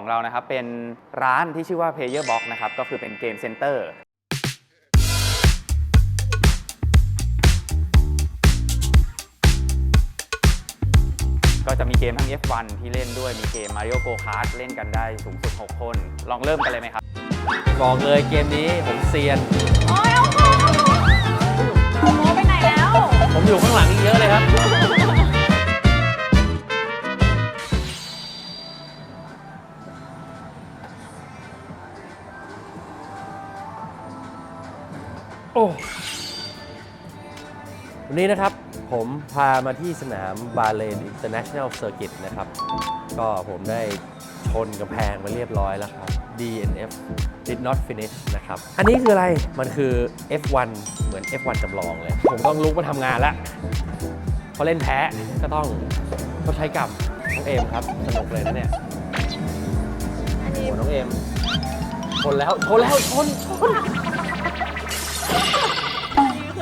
ของเรานะครับ เป็นร้านที่ชื่อว่า Player Box นะครับ ก็คือเป็นเกมเซ็นเตอร์ก็จะมีเกมทั้ง F1 ที่เล่นด้วยมีเกม Mario Go Kart เล่นกันได้สูงสุด 6 คน ลองเริ่มกันเลยไหมครับ บอกเลยเกมนี้ผมเซียน โอ้ยเอาของโอ้โหไปไหนแล้ว ผมอยู่ข้างหลังอีกเยอะเลยครับ โอ้วันนี้นะครับผมพามาที่สนามบาเลน International Circuit นะครับ ก็ผมได้ชนกำแพงมาเรียบร้อยแล้วครับ DNF did not finish นะครับ อันนี้คืออะไร มันคือ F1 เหมือน F1 จำลองเลย ผมต้องลุกมาทำงานแล้วพอเล่นแพ้ก็ต้องชดใช้กรรมน้องเอมครับ สนุกเลยนะเนี่ยอันโอ้นี้โหน้องเอมชนแล้วชนแล้วชนชน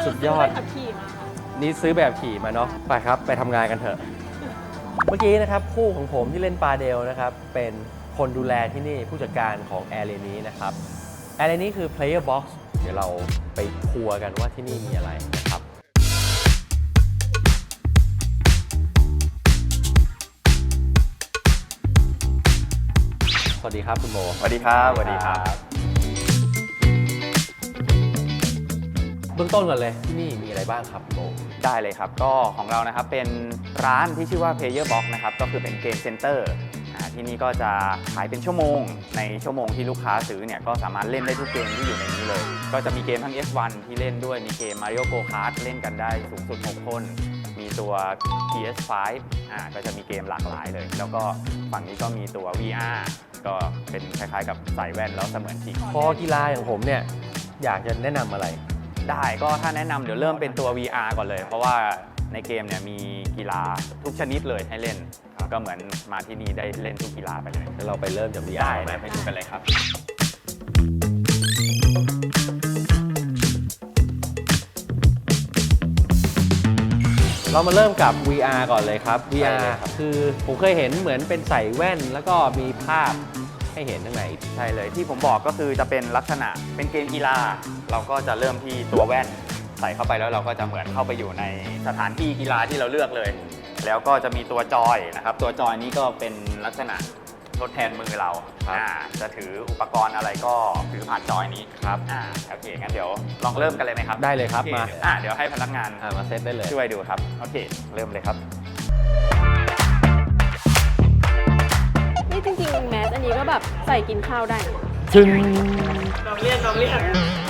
สุดยอดซื้ใบขับขี่มาค่ะนี่ซื้อแบบขี่มาเนาะไปครับ ไปทำงานกันเถอะ เมื่อกี้นะครับคู่ของผมที่เล่นปาเดลนะครับ เป็นคนดูแลที่นี่ผู้จัดการของแอร์เรนี้นะครับแอร์เรนี้คือ Player Box เดี๋ยวเราไปทัวร์กันว่าที่นี่มีอะไรนะครับ สวัสดีครับคุณโม สวัสดีครับสวัสดีครับ เบื้องต้นก่อนเลยที่นี่มีอะไรบ้างครับคุณโมได้เลยครับ ก็ของเรานะครับเป็นร้านที่ชื่อว่า Player Box นะครับก็คือเป็นเกมเซ็นเตอร์อ่าที่นี่ก็จะขายเป็นชั่วโมง ในชั่วโมงที่ลูกค้าซื้อเนี่ยก็สามารถเล่นได้ทุกเกมที่อยู่ในนี้เลย ก็จะมีเกมทั้ง F1 ที่เล่นด้วยมีเกม Mario Go Kart เล่นกันได้สูงสุด 6 คน มีตัว PS5 อ่าก็จะมีเกมหลากหลายเลย แล้วก็ฝั่งนี้ก็มีตัว VR ก็เป็นคล้ายๆ กับใส่แว่นแล้วเสมือนจริงพอกีฬาอย่างผมเนี่ยอยากจะแนะนำอะไร ได้ก็ถ้าแนะนำเดี๋ยวเริ่มเป็นตัว VR ก่อนเลย เพราะว่าในเกมเนี่ยมีกีฬาทุกชนิดเลยให้เล่น ก็เหมือนมาที่นี่ได้เล่นทุกกีฬาไปเลยแล้วเราไปเริ่มจาก VR ได้ไหมนะไปดูกันเลยครับ เรามาเริ่มกับ VR ก่อนเลยครับได้ VR เลยครับ คือผมเคยเห็นเหมือนเป็นใส่แว่น แล้วก็มีภาพ ให้เห็นข้างในใช่เลยที่ผมบอกก็คือจะเป็นลักษณะเป็นเกมกีฬา เราก็จะเริ่มที่ตัวแว่น ใส่เข้าไปแล้วเราก็จะเหมือนเข้าไปอยู่ในสถานที่กีฬาที่เราเลือกเลย แล้วก็จะมีตัวจอยนะครับ ตัวจอยนี้ก็เป็นลักษณะทดแทนมือเราครับอ่าจะถืออุปกรณ์อะไรก็ถือผ่านจอยนี้ครับอ่าโอเคงั้นเดี๋ยวลองเริ่มกันเลยไหมครับได้เลยครับโอมา อ่าเดี๋ยวให้พนักงานอะมาเซตได้เลย ช่วยดูครับโอเคเริ่มเลยครับ จริงๆแมสอันนี้ก็แบบใส่กินข้าวได้นะจึงเอา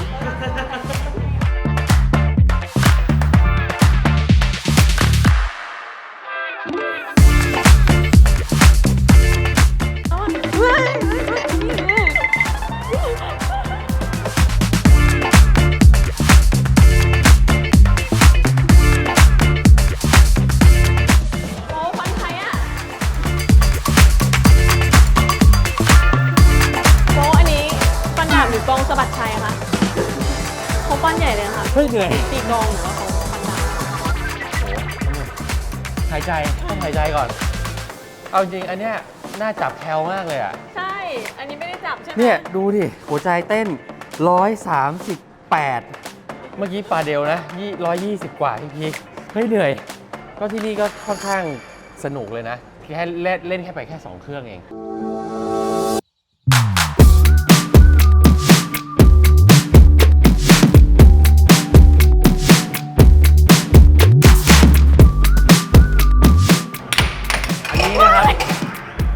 ายใจต้องหายใจก่อน เอาจริงอันเนี้ยน่าจับแคลมากเลยอะ ใช่ อันนี้ไม่ได้จับใช่ไหมเนี่ยดูดิ หัวใจเต้น 138 เมื่อกี้ปาเดลนะยี่120กว่าพี่พีคเฮ้ยเหนื่อย ก็ที่นี่ก็ค่อนข้างสนุกเลยนะแค่เล่นเล่นแค่ไปแค่ 2 เครื่องเอง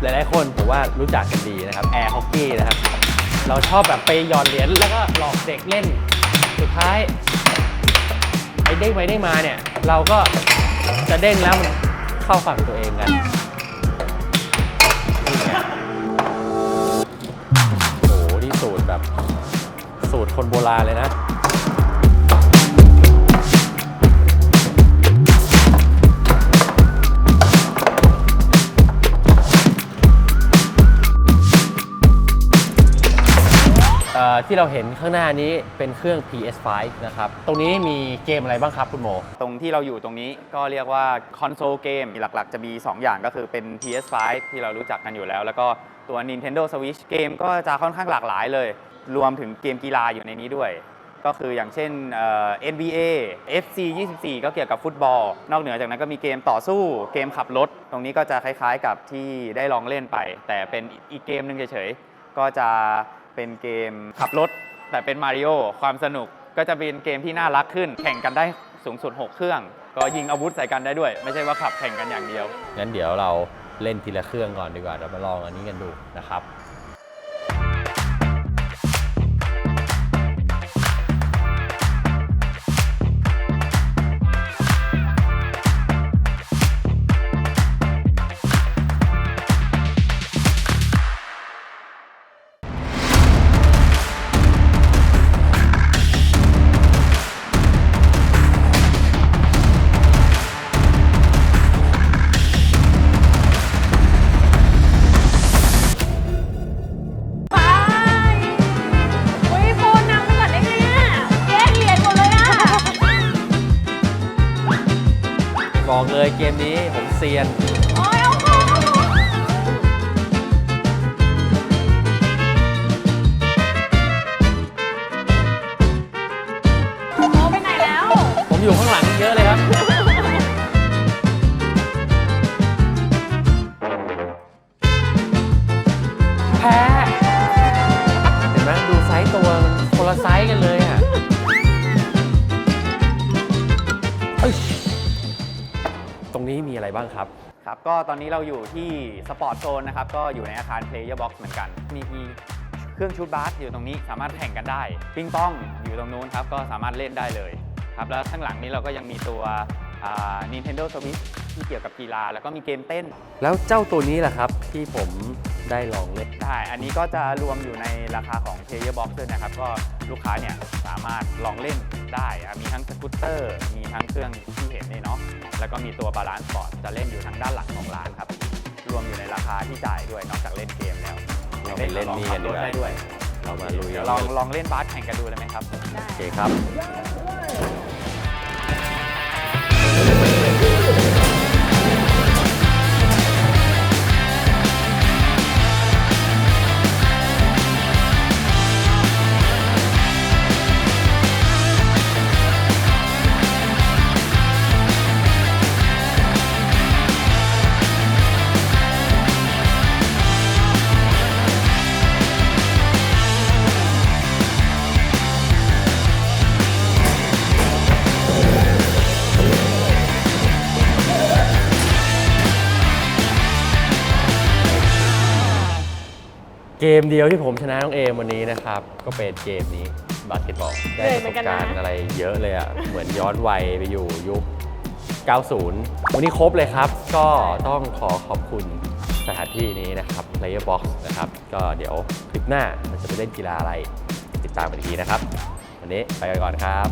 หลายๆคนผมว่ารู้จักกันดีนะครับแอร์ฮอกกี้นะครับ เราชอบแบบไปหยอดเหรียญแล้วก็หลอกเด็กเล่น สุดท้ายไอ้เด้งไปเด้งมาเนี่ย เราก็จะเด้งแล้วมันเข้าฝั่งตัวเองกันโอ้โหนี่สูตรแบบสูตรคนโบราณเลยนะ ที่เราเห็นข้างหน้านี้เป็นเครื่อง PS5 นะครับ ตรงนี้มีเกมอะไรบ้างครับคุณโม ตรงที่เราอยู่ตรงนี้ก็เรียกว่าคอนโซลเกมหลักๆ จะมี 2 อย่างก็คือเป็น PS5 ที่เรารู้จักกันอยู่แล้ว แล้วก็ตัว Nintendo Switch เกมก็จะค่อนข้างหลากหลายเลย รวมถึงเกมกีฬาอยู่ในนี้ด้วย ก็คืออย่างเช่น NBA FC 24 ก็เกี่ยวกับฟุตบอล นอกเหนือจากนั้นก็มีเกมต่อสู้ เกมขับรถ ตรงนี้ก็จะคล้ายๆกับที่ได้ลองเล่นไป แต่เป็นอีกเกมหนึ่งเฉยๆ ก็จะ เป็นเกมขับรถ แต่เป็นมาริโอความสนุกก็จะเป็นเกมที่น่ารักขึ้น แข่งกันได้สูงสุด 6 เครื่อง ก็ยิงอาวุธใส่กันได้ด้วย ไม่ใช่ว่าขับแข่งกันอย่างเดียวงั้นเดี๋ยวเราเล่นทีละเครื่องก่อนดีกว่าเรามาลองอันนี้กันดูนะครับ บอกเลยเกมนี้ผมเซียนางครับ ครับ ก็ตอนนี้เราอยู่ที่สปอร์ตโซนนะครับ ก็อยู่ในอาคาร Player Box เหมือนกัน มีเครื่องชุดบาสอยู่ตรงนี้สามารถแข่งกันได้ ปิงปองอยู่ตรงนู้นครับ ก็สามารถเล่นได้เลยครับ แล้วข้างหลังนี้เราก็ยังมีตัวอ่า Nintendo Switch ที่เกี่ยวกับกีฬา แล้วก็มีเกมเต้น แล้วเจ้าตัวนี้แหละครับที่ผมได้ลองเล่นใช่อันนี้ก็จะรวมอยู่ในราคาของ Player Box ด้วยนะครับ ก็ลูกค้าเนี่ยสามารถลองเล่น ได้อะมีทั้งสกูตเตอร์ มีทั้งเครื่องที่เห็นนี่เนาะแล้วก็มีตัวบาลานซ์บอร์ดจะเล่นอยู่ทางด้านหลังของร้านครับ รวมอยู่ในราคาที่จ่ายด้วยนอกจากเล่นเกมแล้วเราไปเล่นนี่กันดีกว่าได้ด้วย เรามาลุยเดี๋ยวกันลองเลยลองเล่นบาสแข่งกันดูเลยไหมครับได้โอเคครับ เกมเดียวที่ผมชนะน้องเอมวันนี้นะครับ ก็เป็นเกมนี้บาสเกตบอลได้ประสบการณ์อะไรเยอะเลยอะ เหมือนย้อนวัยไปอยู่ยุค 90 วันนี้ครบเลยครับ ก็ต้องขอขอบคุณสถานที่นี้นะครับ Player Box นะครับ ก็เดี๋ยวคลิปหน้าเราจะไปเล่นกีฬาอะไร ติดตามกันอีกทีนะครับ วันนี้ไปกันก่อนครับ